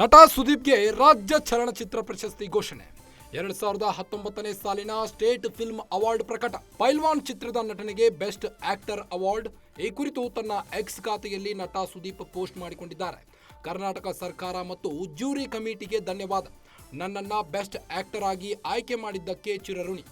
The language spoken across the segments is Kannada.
ನಟ ಸುದೀಪ್ಗೆ ರಾಜ್ಯ ಚಲನಚಿತ್ರ ಪ್ರಶಸ್ತಿ ಘೋಷಣೆ. ಎರಡ್ ಸಾವಿರದ ಹತ್ತೊಂಬತ್ತನೇ ಸಾಲಿನ ಸ್ಟೇಟ್ ಫಿಲ್ಮ್ ಅವಾರ್ಡ್ ಪ್ರಕಟ. ಪೈಲ್ವಾನ್ ಚಿತ್ರದ ನಟನೆಗೆ ಬೆಸ್ಟ್ ಆಕ್ಟರ್ ಅವಾರ್ಡ್. ಈ ಕುರಿತು ತನ್ನ ಎಕ್ಸ್ ಖಾತೆಯಲ್ಲಿ ನಟ ಸುದೀಪ್ ಪೋಸ್ಟ್ ಮಾಡಿಕೊಂಡಿದ್ದಾರೆ. ಕರ್ನಾಟಕ ಸರ್ಕಾರ ಮತ್ತು ಜ್ಯೂರಿ ಕಮಿಟಿಗೆ ಧನ್ಯವಾದ. ನನ್ನನ್ನ ಬೆಸ್ಟ್ ಆಕ್ಟರ್ ಆಗಿ ಆಯ್ಕೆ ಮಾಡಿದ್ದಕ್ಕೆ ಚಿರಋಣಿ.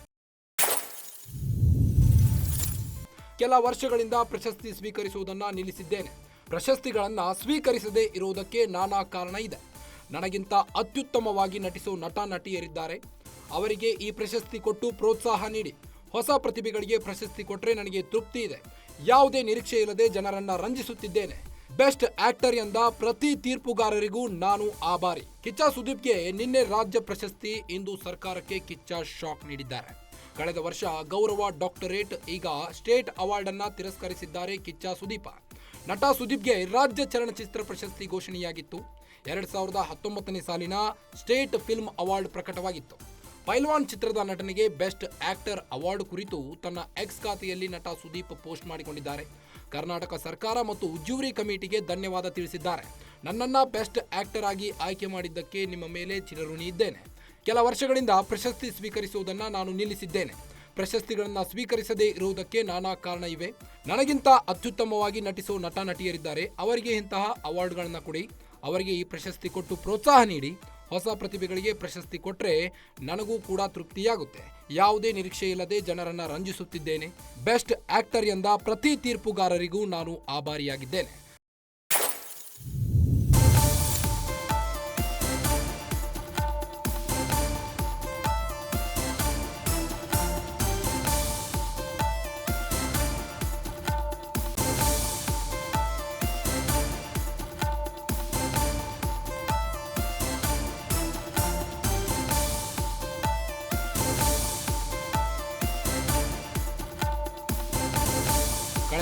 ಕೆಲ ವರ್ಷಗಳಿಂದ ಪ್ರಶಸ್ತಿ ಸ್ವೀಕರಿಸುವುದನ್ನು ನಿಲ್ಲಿಸಿದ್ದೇನೆ. ಪ್ರಶಸ್ತಿಗಳನ್ನು ಸ್ವೀಕರಿಸದೇ ಇರುವುದಕ್ಕೆ ನಾನಾ ಕಾರಣ ಇದೆ. ನನಗಿಂತ ಅತ್ಯುತ್ತಮವಾಗಿ ನಟಿಸುವ ನಟ ನಟಿಯರಿದ್ದಾರೆ ಅವರಿಗೆ ಈ ಪ್ರಶಸ್ತಿ ಕೊಟ್ಟು ಪ್ರೋತ್ಸಾಹ ನೀಡಿ. ಹೊಸ ಪ್ರತಿಭೆಗಳಿಗೆ ಪ್ರಶಸ್ತಿ ಕೊಟ್ಟರೆ ನನಗೆ ತೃಪ್ತಿ ಇದೆ. ಯಾವುದೇ ನಿರೀಕ್ಷೆ ಇಲ್ಲದೆ ಜನರನ್ನ ರಂಜಿಸುತ್ತಿದ್ದೇನೆ. ಬೆಸ್ಟ್ ಆಕ್ಟರ್ ಎಂದ ಪ್ರತಿ ತೀರ್ಪುಗಾರರಿಗೂ ನಾನು ಆಭಾರಿ. ಕಿಚ್ಚ ಸುದೀಪ್ಗೆ ನಿನ್ನೆ ರಾಜ್ಯ ಪ್ರಶಸ್ತಿ, ಇಂದು ಸರ್ಕಾರಕ್ಕೆ ಕಿಚ್ಚ ಶಾಕ್ ನೀಡಿದ್ದಾರೆ. ಕಳೆದ ವರ್ಷ ಗೌರವ ಡಾಕ್ಟರೇಟ್, ಈಗ ಸ್ಟೇಟ್ ಅವಾರ್ಡ್ ಅನ್ನ ತಿರಸ್ಕರಿಸಿದ್ದಾರೆ ಕಿಚ್ಚ ಸುದೀಪ. ನಟ ಸುದೀಪ್ಗೆ ರಾಜ್ಯ ಚಲನಚಿತ್ರ ಪ್ರಶಸ್ತಿ ಘೋಷಣೆಯಾಗಿತ್ತು. ಎರಡ್ ಸಾವಿರದ ಹತ್ತೊಂಬತ್ತನೇ ಸಾಲಿನ ಸ್ಟೇಟ್ ಫಿಲ್ಮ್ ಅವಾರ್ಡ್ ಪ್ರಕಟವಾಗಿತ್ತು. ಪೈಲ್ವಾನ್ ಚಿತ್ರದ ನಟನೆಗೆ ಬೆಸ್ಟ್ ಆಕ್ಟರ್ ಅವಾರ್ಡ್ ಕುರಿತು ತನ್ನ ಎಕ್ಸ್ ಖಾತೆಯಲ್ಲಿ ನಟ ಸುದೀಪ್ ಪೋಸ್ಟ್ ಮಾಡಿಕೊಂಡಿದ್ದಾರೆ. ಕರ್ನಾಟಕ ಸರ್ಕಾರ ಮತ್ತು ಉಜ್ಜೂರಿ ಕಮಿಟಿಗೆ ಧನ್ಯವಾದ ತಿಳಿಸಿದ್ದಾರೆ. ನನ್ನನ್ನ ಬೆಸ್ಟ್ ಆಕ್ಟರ್ ಆಗಿ ಆಯ್ಕೆ ಮಾಡಿದ್ದಕ್ಕೆ ನಿಮ್ಮ ಮೇಲೆ ಚಿರಋಣಿ ಇದ್ದೇನೆ. ಕೆಲ ವರ್ಷಗಳಿಂದ ಪ್ರಶಸ್ತಿ ಸ್ವೀಕರಿಸುವುದನ್ನು ನಾನು ನಿಲ್ಲಿಸಿದ್ದೇನೆ. ಪ್ರಶಸ್ತಿಗಳನ್ನು ಸ್ವೀಕರಿಸದೇ ಇರುವುದಕ್ಕೆ ನಾನಾ ಕಾರಣ ಇವೆ. ನನಗಿಂತ ಅತ್ಯುತ್ತಮವಾಗಿ ನಟಿಸುವ ನಟ ನಟಿಯರಿದ್ದಾರೆ ಅವರಿಗೆ ಇಂತಹ ಅವಾರ್ಡ್ಗಳನ್ನು ಕೊಡಿ. ಅವರಿಗೆ ಈ ಪ್ರಶಸ್ತಿ ಕೊಟ್ಟು ಪ್ರೋತ್ಸಾಹ ನೀಡಿ, ಹೊಸ ಪ್ರತಿಭೆಗಳಿಗೆ ಪ್ರಶಸ್ತಿ ಕೊಟ್ಟರೆ ನನಗೂ ಕೂಡ ತೃಪ್ತಿಯಾಗುತ್ತೆ. ಯಾವುದೇ ನಿರೀಕ್ಷೆ ಇಲ್ಲದೆ ಜನರನ್ನ ರಂಜಿಸುತ್ತಿದ್ದೇನೆ. ಬೆಸ್ಟ್ ಆಕ್ಟರ್ ಎಂದ ಪ್ರತಿ ತೀರ್ಪುಗಾರರಿಗೂ ನಾನು ಆಭಾರಿಯಾಗಿದ್ದೇನೆ.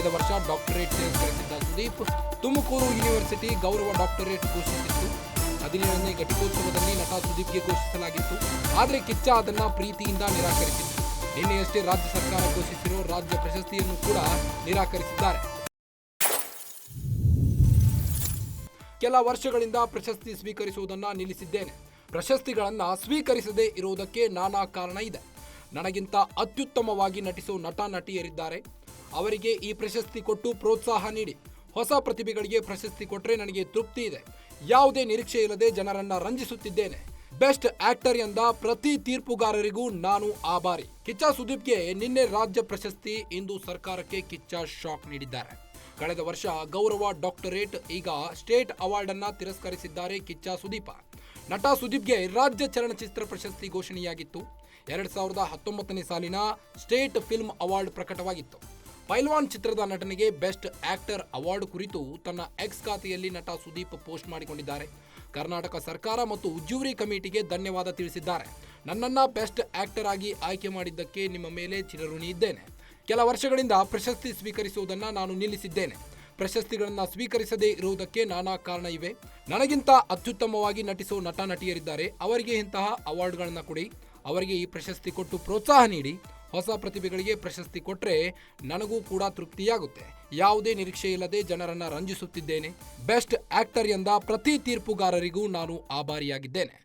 ಕಳೆದ ವರ್ಷ ಡಾಕ್ಟರೇಟ್ ಗಳಿಸಿದ್ದ ಸುದೀಪ್, ತುಮಕೂರು ಯೂನಿವರ್ಸಿಟಿ ಗೌರವ ಡಾಕ್ಟರೇಟ್ ಘೋಷಿಸಿತ್ತು. ಹದಿನೇಳನೇ ಘಟಿಕೋತ್ಸವದಲ್ಲಿ ನಟ ಸುದೀಪ್ಗೆ ಘೋಷಿಸಲಾಗಿತ್ತು. ಆದರೆ ಕಿಚ್ಚ ಅದನ್ನ ಪ್ರೀತಿಯಿಂದ ನಿರಾಕರಿಸಿತ್ತು ನಿನ್ನೆಯಷ್ಟೇ ರಾಜ್ಯ ಸರ್ಕಾರ ಘೋಷಿಸಿರೋ ರಾಜ್ಯ ಪ್ರಶಸ್ತಿಯನ್ನು ಕೂಡ ನಿರಾಕರಿಸಿದ್ದಾರೆ. ಕೆಲ ವರ್ಷಗಳಿಂದ ಪ್ರಶಸ್ತಿ ಸ್ವೀಕರಿಸುವುದನ್ನು ನಿಲ್ಲಿಸಿದ್ದೇನೆ. ಪ್ರಶಸ್ತಿಗಳನ್ನು ಸ್ವೀಕರಿಸದೇ ಇರುವುದಕ್ಕೆ ನಾನಾ ಕಾರಣ ಇದೆ. ನನಗಿಂತ ಅತ್ಯುತ್ತಮವಾಗಿ ನಟಿಸುವ ನಟ ನಟಿಯರಿದ್ದಾರೆ. ಅವರಿಗೆ ಈ ಪ್ರಶಸ್ತಿ ಕೊಟ್ಟು ಪ್ರೋತ್ಸಾಹ ನೀಡಿ. ಹೊಸ ಪ್ರತಿಭೆಗಳಿಗೆ ಪ್ರಶಸ್ತಿ ಕೊಟ್ಟರೆ ನನಗೆ ತೃಪ್ತಿ ಇದೆ. ಯಾವುದೇ ನಿರೀಕ್ಷೆ ಇಲ್ಲದೆ ಜನರನ್ನ ರಂಜಿಸುತ್ತಿದ್ದೇನೆ. ಬೆಸ್ಟ್ ಆಕ್ಟರ್ ಎಂದ ಪ್ರತಿ ತೀರ್ಪುಗಾರರಿಗೂ ನಾನು ಆಭಾರಿ. ಕಿಚ್ಚ ಸುದೀಪ್ಗೆ ನಿನ್ನೆ ರಾಜ್ಯ ಪ್ರಶಸ್ತಿ, ಇಂದು ಸರ್ಕಾರಕ್ಕೆ ಕಿಚ್ಚ ಶಾಕ್ ನೀಡಿದ್ದಾರೆ. ಕಳೆದ ವರ್ಷ ಗೌರವ ಡಾಕ್ಟರೇಟ್, ಈಗ ಸ್ಟೇಟ್ ಅವಾರ್ಡ್ ಅನ್ನ ತಿರಸ್ಕರಿಸಿದ್ದಾರೆ ಕಿಚ್ಚ ಸುದೀಪ. ನಟ ಸುದೀಪ್ಗೆ ರಾಜ್ಯ ಚಲನಚಿತ್ರ ಪ್ರಶಸ್ತಿ ಘೋಷಣೆಯಾಗಿತ್ತು. ಎರಡು ಸಾವಿರದ ಹತ್ತೊಂಬತ್ತನೇ ಸಾಲಿನ ಸ್ಟೇಟ್ ಫಿಲ್ಮ್ ಅವಾರ್ಡ್ ಪ್ರಕಟವಾಗಿತ್ತು. ಪೈಲ್ವಾನ್ ಚಿತ್ರದ ನಟನೆಗೆ ಬೆಸ್ಟ್ ಆಕ್ಟರ್ ಅವಾರ್ಡ್ ಕುರಿತು ತನ್ನ ಎಕ್ಸ್ ಖಾತೆಯಲ್ಲಿ ನಟ ಸುದೀಪ್ ಪೋಸ್ಟ್ ಮಾಡಿಕೊಂಡಿದ್ದಾರೆ. ಕರ್ನಾಟಕ ಸರ್ಕಾರ ಮತ್ತು ಜ್ಯೂರಿ ಕಮಿಟಿಗೆ ಧನ್ಯವಾದ ತಿಳಿಸಿದ್ದಾರೆ. ನನ್ನನ್ನ ಬೆಸ್ಟ್ ಆಕ್ಟರ್ ಆಗಿ ಆಯ್ಕೆ ಮಾಡಿದ್ದಕ್ಕೆ ನಿಮ್ಮ ಮೇಲೆ ಚಿರಋಣಿ ಇದ್ದೇನೆ ಕೆಲ ವರ್ಷಗಳಿಂದ ಪ್ರಶಸ್ತಿ ಸ್ವೀಕರಿಸುವುದನ್ನು ನಾನು ನಿಲ್ಲಿಸಿದ್ದೇನೆ. ಪ್ರಶಸ್ತಿಗಳನ್ನು ಸ್ವೀಕರಿಸದೇ ಇರುವುದಕ್ಕೆ ನಾನಾ ಕಾರಣ ಇವೆ. ನನಗಿಂತ ಅತ್ಯುತ್ತಮವಾಗಿ ನಟಿಸುವ ನಟ ನಟಿಯರಿದ್ದಾರೆ ಅವರಿಗೆ ಇಂತಹ ಅವಾರ್ಡ್ಗಳನ್ನು ಕೊಡಿ. ಅವರಿಗೆ ಈ ಪ್ರಶಸ್ತಿ ಕೊಟ್ಟು ಪ್ರೋತ್ಸಾಹ ನೀಡಿ. ಹೊಸ ಪ್ರತಿಭೆಗಳಿಗೆ ಪ್ರಶಸ್ತಿ ಕೊಟ್ಟರೆ ನನಗೂ ಕೂಡ ತೃಪ್ತಿಯಾಗುತ್ತೆ. ಯಾವುದೇ ನಿರೀಕ್ಷೆ ಇಲ್ಲದೆ ಜನರನ್ನು ರಂಜಿಸುತ್ತಿದ್ದೇನೆ. ಬೆಸ್ಟ್ ಆಕ್ಟರ್ ಎಂದ ಪ್ರತಿ ತೀರ್ಪುಗಾರರಿಗೂ ನಾನು ಆಭಾರಿಯಾಗಿದ್ದೇನೆ.